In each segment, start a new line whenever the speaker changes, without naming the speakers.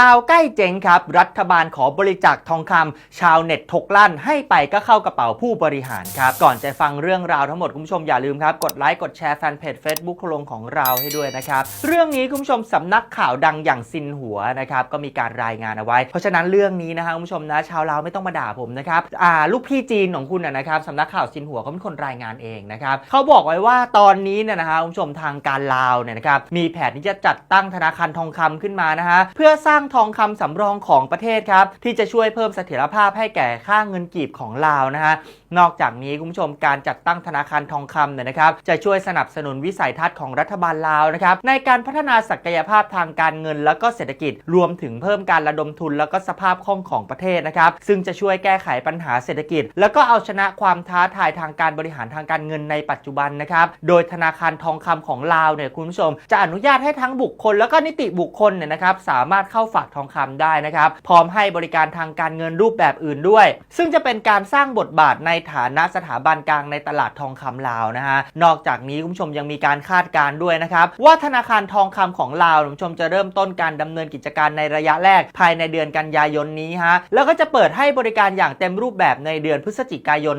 ลาวใกล้เจ๊งครับ รัฐบาลขอบริจาคทองคำชาวเน็ตทกลั่น ให้ไปก็เข้ากระเป๋าผู้บริหารครับ ก่อนจะฟังเรื่องราวทั้งหมดคุณผู้ชมอย่าลืมครับ กดไลค์กดแชร์แฟนเพจ Facebook โครงของเราให้ด้วยนะครับ เรื่องนี้คุณผู้ชมสำนักข่าวดังอย่างซินหัวนะครับก็มีการรายงานเอาไว้ เพราะฉะนั้นเรื่องนี้นะฮะคุณผู้ชมนะชาวลาวไม่ต้องมาด่าผมนะครับอ่าลูกพี่จีนของคุณนะครับสำนักข่าวซินหัวเขาเป็นคนรายงานเองนะครับเขาบอกไว้ว่าตอนนี้เนี่ยนะฮะคุณผู้ชมทางการลาวเนี่ยนะครับมีแผนที่จะจัดตั้งธนาคารทองคำขึ้นมานะฮะเพื่อสร้างางทองคำสำรองของประเทศครับที่จะช่วยเพิ่มเสถียรภาพให้แก่ค่าเงินกีบของลาวนะฮะ นอกจากนี้คุณผู้ชมการจัดตั้งธนาคารทองคำเนี่ยนะครับจะช่วยสนับสนุนวิสัยทัศน์ของรัฐบาลลาวนะครับในการพัฒนาศักยภาพทางการเงิน แล้วก็เศรษฐกิจรวมถึงเพิ่มการระดมทุน แล้วก็สภาพคล่องของประเทศนะครับซึ่งจะช่วยแก้ไขปัญหาเศรษฐกิจ แล้วก็เอาชนะความท้าทายทางการบริหารทางการเงินในปัจจุบันนะครับโดยธนาคารทองคำของลาวเนี่ยคุณผู้ชม จะอนุญาตให้ทั้งบุคคล แล้วก็นิติบุคคลเนี่ยนะครับสามารถเข้าฝากทองคำได้นะครับพร้อมให้บริการทางการเงินรูปแบบอื่นด้วย ซึ่งจะเป็นการสร้างบทบาทในฐานะสถาบันกลางในตลาดทองคำลาวนะฮะนอกจากนี้คุณผู้ชมยังมีการคาดการณ์ด้วยนะครับว่าธนาคารทองคำของลาวคุณผู้ชมจะเริ่มต้นการดำเนินกิจการในระยะแรกภายในเดือนกันยายนนี้ฮะแล้วก็จะเปิดให้บริการอย่างเต็มรูปแบบในเดือนพฤศจิกายน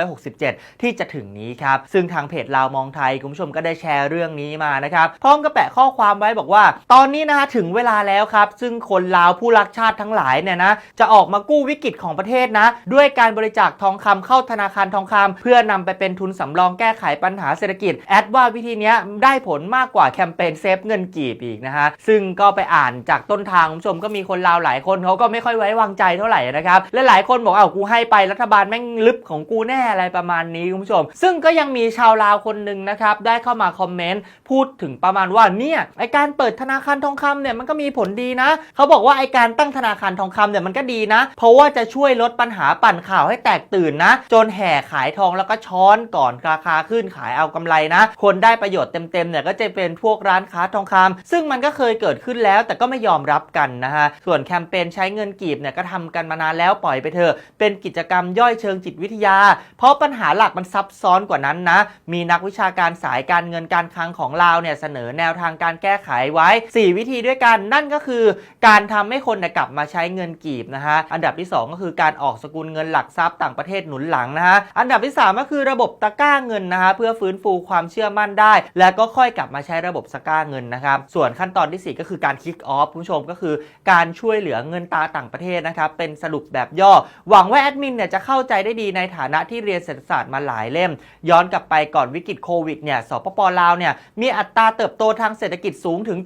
2567 ที่จะถึงนี้ครับซึ่งทางเพจลาวมองไทยคุณผู้ชมก็ได้แชร์เรื่องนี้มานะครับพร้อมกับแปะข้อความไว้บอกว่า ตอนนี้นะฮะถึงเวลาแล้วครับ ซึ่งคนลาวผู้รักชาติทั้งหลายเนี่ยนะจะออกมากู้วิกฤตของประเทศนะ ด้วยการบริจาคทองคำเข้าธนาคารทองคำเพื่อนำไปเป็นทุนสำรองแก้ไขปัญหาเศรษฐกิจ แอดว่าวิธีนี้ได้ผลมากกว่าแคมเปญเซฟเงินกีบอีกนะฮะซึ่งก็ไปอ่านจากต้นทางคุณผู้ชมก็มีคนลาวหลายคนเขาก็ไม่ค่อยไว้วางใจเท่าไหร่นะครับและหลายคนบอกเอากูให้ไปรัฐบาลแม่งลึบของกูแน่อะไรประมาณนี้คุณผู้ชม ซึ่งก็ยังมีชาวลาวคนหนึ่งนะครับได้เข้ามาคอมเมนต์พูดถึงประมาณว่าเนี่ยไอการเปิดธนาคารทองคำเนี่ยมันก็มีผลดีนะ เขาบอกว่าไอการตั้งธนาคารทองคำเนี่ยมันก็ดีนะ เพราะว่าจะช่วยลดปัญหาปั่นข่าวให้แตกตื่นนะจนแห่ขายทองแล้วก็ช้อนก่อนราคาขึ้นขายเอากำไรนะ คนได้ประโยชน์เต็มๆเนี่ยก็จะเป็นพวกร้านค้าทองคำซึ่งมันก็เคยเกิดขึ้นแล้ว แต่ก็ไม่ยอมรับกันนะฮะส่วนแคมเปญใช้เงินกีบเนี่ยก็ทำกันมานานแล้วปล่อยไปเถอะเป็นกิจกรรมย่อยเชิงจิตวิทยา เพราะปัญหาหลักมันซับซ้อนกว่านั้นนะ มีนักวิชาการสายการเงินการคลังของลาเนี่ยเสนอแนวทางการแก้ไขไว้ 4 วิธีด้วยกันนั่นก็คือการทำให้คนเนี่ยกลับมาใช้เงินกีบนะฮะอันดับที่ 2 ก็คือการออกสกุลเงินหลักทรัพย์ต่างประเทศหนุนหลังนะฮะอันดับที่ 3 ก็คือระบบตะก้าเงินนะฮะเพื่อฟื้นฟูความเชื่อมั่นได้ แล้วก็ค่อยกลับมาใช้ระบบสก้าเงินนะครับส่วนขั้นตอนทีสี่4 ก็คือการคิกออฟคุณผู้ชมก็คือการช่วยเหลือเงินตาต่างประเทศนะครับเป็นสรุปแบบย่อ หวังว่าแอดมินเนี่ยจะเข้าใจได้ดีในฐานะที่เรียนเศรษฐศาสตร์มาหลายเล่ม ย้อนกลับไปก่อนวิกฤตโควิดเนี่ยสปปลาวเนี่ยมีอัตราเติบโตทางเศรษฐกิจสูงถึง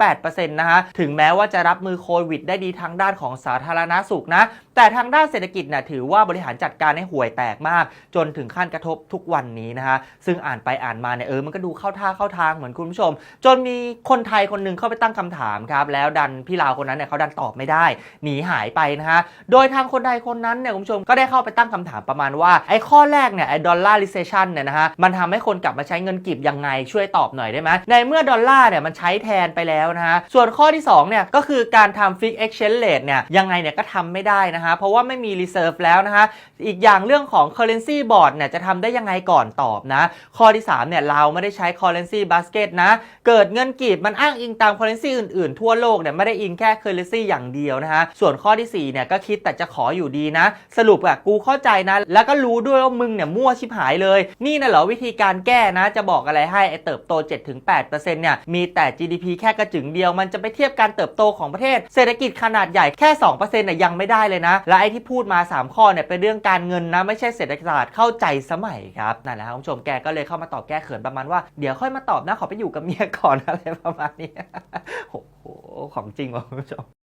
7-8%นะฮะถึงแม้ว่าจะรับมือโควิด ได้ดีทางด้านของสาธารณาสุขนะแต่ทางด้านเศรษฐกิจเนี่ยถือว่าบริหารจัดการให่วยแตกมาก จนถึงขั้นกระทบทุกวันนี้นะฮะซึ่งอ่านไปอ่านมาเนี่ยเออมันก็ดูเข้าท่าเข้าทางเหมือนคุณผู้ชม จนมีคนไทยคนหนึ่งเข้าไปตั้งคำถามครับแล้วดันพี่ลาวคนนั้นเนี่ยเขาดันตอบไม่ได้ หนีหายไปนะฮะโดยทางคนไทยคนนั้นเนี่ยคุณผู้ชมก็ได้เข้าไปตั้งคำถามประมาณว่าไอ้ข้อแรกเนี่ยไอ้ดอลลาร์ recession เนี่ยนะฮะมันทำให้คนกลับมาใช้เงินกีบยังไงช่วยตอบหน่อยได้ไหมในเมื่อดอลลาร์เนี่ยมันใช้แทนไปแล้วนะฮะส่วนข้อที่สองเนี่ยก็คือการทำ fix exchange rate เนี่ยยังไงเนี่ยก็ทำไม่ได้นะฮะเพราะว่าไม่มี reserve แล้วนะฮะอีกอย่างเรื่องของ currency board เนี่ยจะทำได้ยังไงก่อนตอบนะ ข้อที่3เนี่ยเราไม่ได้ใช้ currency basket นะ เกิดเงินกีบมันอ้างอิงตาม currency อื่นๆ ทั่วโลกเนี่ยไม่ได้อิงแค่ currency อย่างเดียวนะฮะ ส่วนข้อที่4เนี่ยก็คิดแต่จะขออยู่ดีนะ สรุปอะกูเข้าใจนะ แล้วก็รู้ด้วยว่ามึงเนี่ยมั่วชิบหายเลย นี่นะเหรอวิธีการแก้นะ จะบอกอะไรให้ไอเติบโต 7-8%เนี่ยมีแต่ GDP แค่กระจึงเดียว มันจะไปเทียบการเติบโตของประเทศ เศรษฐกิจขนาดใหญ่แค่2%เนี่ยยังไม่ได้เลยนะ และไอที่พูดมา 3 ข้อเนี่ยเป็นเรื่องการเงินนะไม่ใช่เศรษฐศาสตร์เข้าใจสมัยครับนั่นแหละครับคุณผู้ชมแกก็เลยเข้ามาตอบแก้เขินประมาณว่าเดี๋ยวค่อยมาตอบนะขอไปอยู่กับเมียก่อนอะไรประมาณนี้โอ้โหของจริงว่ะคุณผู้ชม